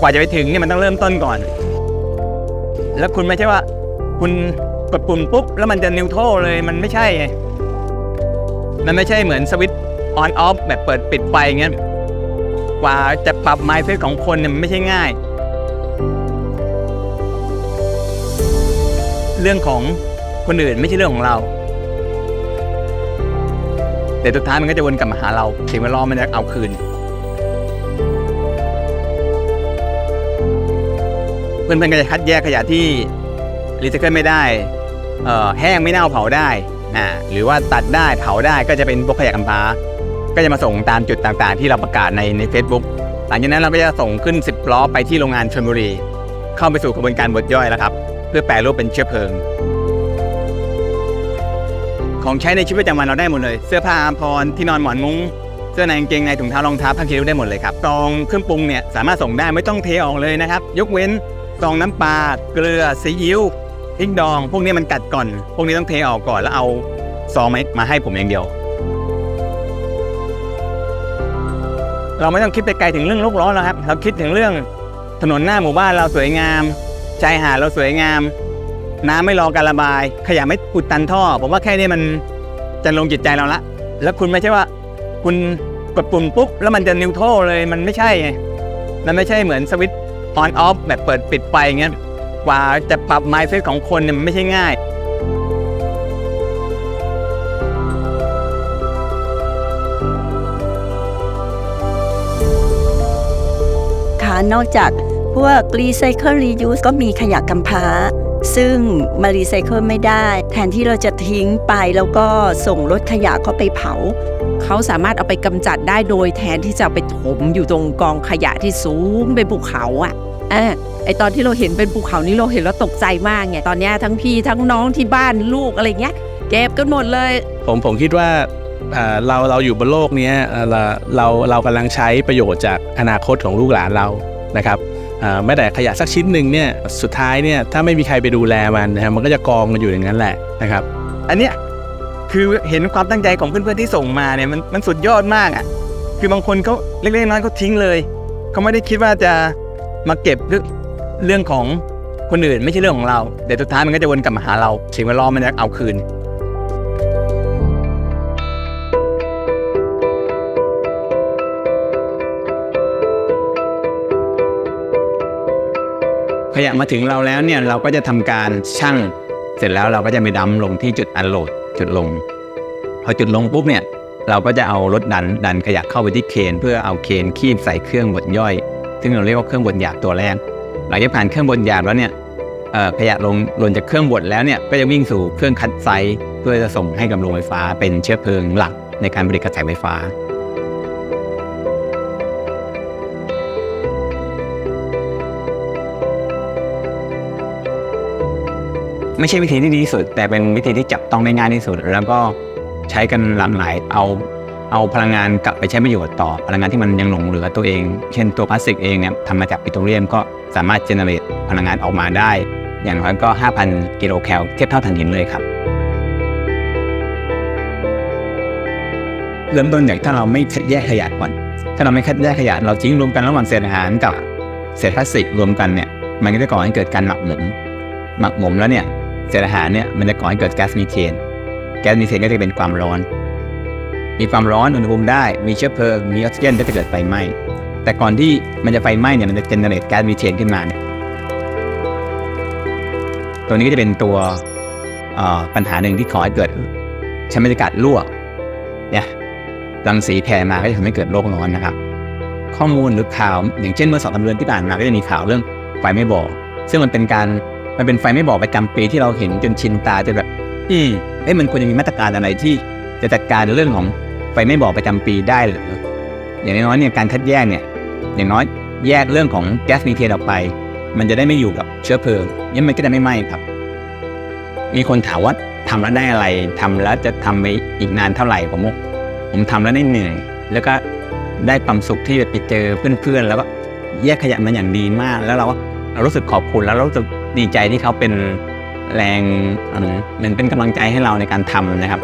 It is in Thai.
กว่าจะไปถึงเนี่ยมันต้องเริ่มต้นก่อน แล้วคุณไม่ใช่ว่า คุณกดปุ่มปุ๊บ แล้วมันจะนิวโตรเลยมันไม่ใช่ไงมันไม่ใช่เหมือนสวิตช์ออนออฟแบบเปิดปิดไฟอย่างเงี้ยกว่าจะปรับไมซ์เซตของคนเนี่ยมันไม่ใช่ง่าย เรื่องของคนอื่นไม่ใช่เรื่องของเรา แต่สุดท้ายมันก็จะวนกลับมาหาเราสิ่งแวดล้อมมันจะเอาคืน เพื่อนๆก็จะคัดแยกขยะที่รีไซเคิลไม่ได้แห้งไม่เน่าเผาได้อ่าหรือว่าตัดได้เผาได้ก็จะเป็นพวกขยะกำพร้าก็จะมาส่งตามจุดต่างๆ ที่เราประกาศในใน Facebook หลังจากนั้นเราก็จะส่งขึ้น 10 ล้อไปที่โรงงานชลบุรี เข้าไปสู่กระบวนการบดย่อยแล้วครับ เพื่อแปรรูปเป็นเชื้อเพลิง ของใช้ในชีวิตประจำวันเราได้หมดเลย เสื้อผ้าอาภรณ์ที่นอนหมอนมุ้งเสื้อในกางเกงในถุงเท้ารองเท้าผ้าคีริ้วได้หมดเลยครับซองเครื่องปรุงเนี่ยสามารถส่งได้ไม่ต้องเทออกเลยนะครับ ยกเว้น ซองน้ำปลาเกลือซีอิ๊วพริกดอง พวกนี้มันกัดก่อน พวกนี้ต้องเทออกก่อนแล้วเอาซองมาให้ผมอย่างเดียว เราไม่ต้องคิดไปไกลถึงเรื่องโลกร้อนแล้วครับเราคิดถึงเรื่องถนนหน้าหมู่บ้านเราสวยงามชายหาดเราสวยงาม น้ำไม่รอการระบาย ขยะไม่อุดตันท่อ ผมว่าแค่นี้มันจะลงจิตใจเราละ แล้วคุณไม่ใช่ว่า คุณกดปุ่มปุ๊บแล้วมันจะนิวโตรเลยมันไม่ใช่ไงมันไม่ใช่เหมือนสวิตช์ ออนออฟแบบเปิดปิดไฟอย่างเงี้ยกว่าจะปรับไมซ์เซตของคนเนี่ยมันไม่ใช่ง่าย ค่ะนอกจากพวก Recycle Reuse ก็มีขยะกำพร้าซึ่งมารีไซเคิลไม่ได้ แทนที่เราจะทิ้งไปแล้วก็ส่งรถขยะเข้าไปเผา เขาสามารถเอาไปกำจัดได้โดยแทนที่จะไปถมอยู่ตรงกองขยะที่สูงเป็นภูเขาอะอะไอตอนที่เราเห็นเป็นภูเขานี้เราเห็นแล้วตกใจมากไงตอนนี้ทั้งพี่ทั้งน้องที่บ้านลูกอะไรเงี้ยเก็บกันหมดเลย ผมผมคิดว่าเราเราอยู่บนโลกนี้เราเราเรากำลังใช้ประโยชน์จากอนาคตของลูกหลานเรานะครับ แม้แต่ขยะสักชิ้นหนึ่งเนี่ยสุดท้ายเนี่ยถ้าไม่มีใครไปดูแลมันนะครับมันก็จะกองกันอยู่อย่างนั้นแหละนะครับ อันเนี้ยคือเห็นความตั้งใจของเพื่อนๆที่ส่งมาเนี่ยมันมันสุดยอดมากอะคือบางคนเขาเล็กๆน้อยๆเขาทิ้งเลยเขาไม่ได้คิดว่าจะมาเก็บเรื่องเรื่องของคนอื่นไม่ใช่เรื่องของเราแต่สุดท้ายมันก็จะวนกลับมาหาเราสิ่งแวดล้อมมันจะเอาคืน ขยะมาถึงเราแล้วเนี่ยเราก็จะทำการชั่ง เสร็จแล้วเราก็จะไปดัมลงที่จุดอันโหลดจุดลง พอจุดลงปุ๊บเนี่ยเราก็จะเอารถดันดันขยะเข้าไปที่เคนเพื่อเอาเคนคีบใส่เครื่องบดย่อย ซึ่งเราเรียกว่าเครื่องบดหยาบตัวแรกหลังจากผ่านเครื่องบดหยาบแล้วเนี่ยขยะลงหล่นจากเครื่องบดแล้วเนี่ยก็จะวิ่งสู่เครื่องคัดไซส์เพื่อจะส่งให้กับโรงไฟฟ้าเป็นเชื้อเพลิงหลักในการผลิตกระแสไฟฟ้า ไม่ใช่วิธีที่ดีที่สุด แต่เป็นวิธีที่จับต้องได้ง่ายที่สุด แล้วก็ใช้กันหลากหลายเอาเอาพลังงานกลับไปใช้ประโยชน์ต่อพลังงานที่มันยังหลงเหลือตัวเอง เช่นตัวพลาสติกเองเนี่ยทำมาจากปิโตรเลียมก็สามารถเจเนเรตพลังงานออกมาได้ อย่างน้อยก็ 5,000 กิโลแคลเทียบเท่าถ่านหินเลยครับ เริ่มต้นจากถ้าเราไม่คัดแยกขยะก่อน ถ้าเราไม่คัดแยกขยะเราทิ้งรวมกันระหว่างเศษอาหารกับเศษพลาสติกรวมกันเนี่ยมันก็จะก่อให้เกิดการหมักหมมหมักหมมแล้วเนี่ย เศษอาหารเนี่ยมันจะก่อให้เกิดแก๊สมีเทน แก๊สมีเทนก็จะเป็นความร้อน มีความร้อนอุณหภูมิได้ มีเชื้อเพลิง มีออกซิเจนก็จะเกิดไฟไหม้ แต่ก่อนที่มันจะไฟไหม้เนี่ยมันจะเจเนเรตแก๊สมีเทนขึ้นมาเนี่ยตัวนี้ก็จะเป็นตัวปัญหาหนึ่งที่ก่อให้เกิดชั้นบรรยากาศรั่วเนี่ยรังสีแผ่มาก็จะทำให้เกิดโลกร้อนนะครับ ข้อมูลหรือข่าวอย่างเช่นเมื่อสองสามเดือนที่ผ่านมาก็จะมีข่าวเรื่องไฟไม่บอกซึ่งมันเป็นการ มันเป็นไฟไม่บอกประจำปีที่เราเห็นจนชินตาจนแบบอืมเอ้ยมันควรจะมีมาตรการอะไรที่จะจัดการเรื่องของไฟไม่บอกประจำปีได้หรืออย่างน้อยเนี่ยการคัดแยกเนี่ย อย่างน้อยแยกเรื่องของแก๊สมีเทนออกไป มันจะได้ไม่อยู่กับเชื้อเพลิงยังมันก็จะไม่ไหม้ครับ มีคนถามว่าทำแล้วได้อะไรทำแล้วจะทำไปอีกนานเท่าไหร่ผมบอกผมทำแล้วได้เหนื่อย แล้วก็ได้ความสุขที่ไปเจอเพื่อนๆแล้วก็แยกขยะมันอย่างดีมาก แล้วเราก็เรารู้สึกขอบคุณแล้วเรารู้สึก ดีใจที่เขาเป็นแรงเหมือนเป็นกำลังใจให้เราในการทำนะครับ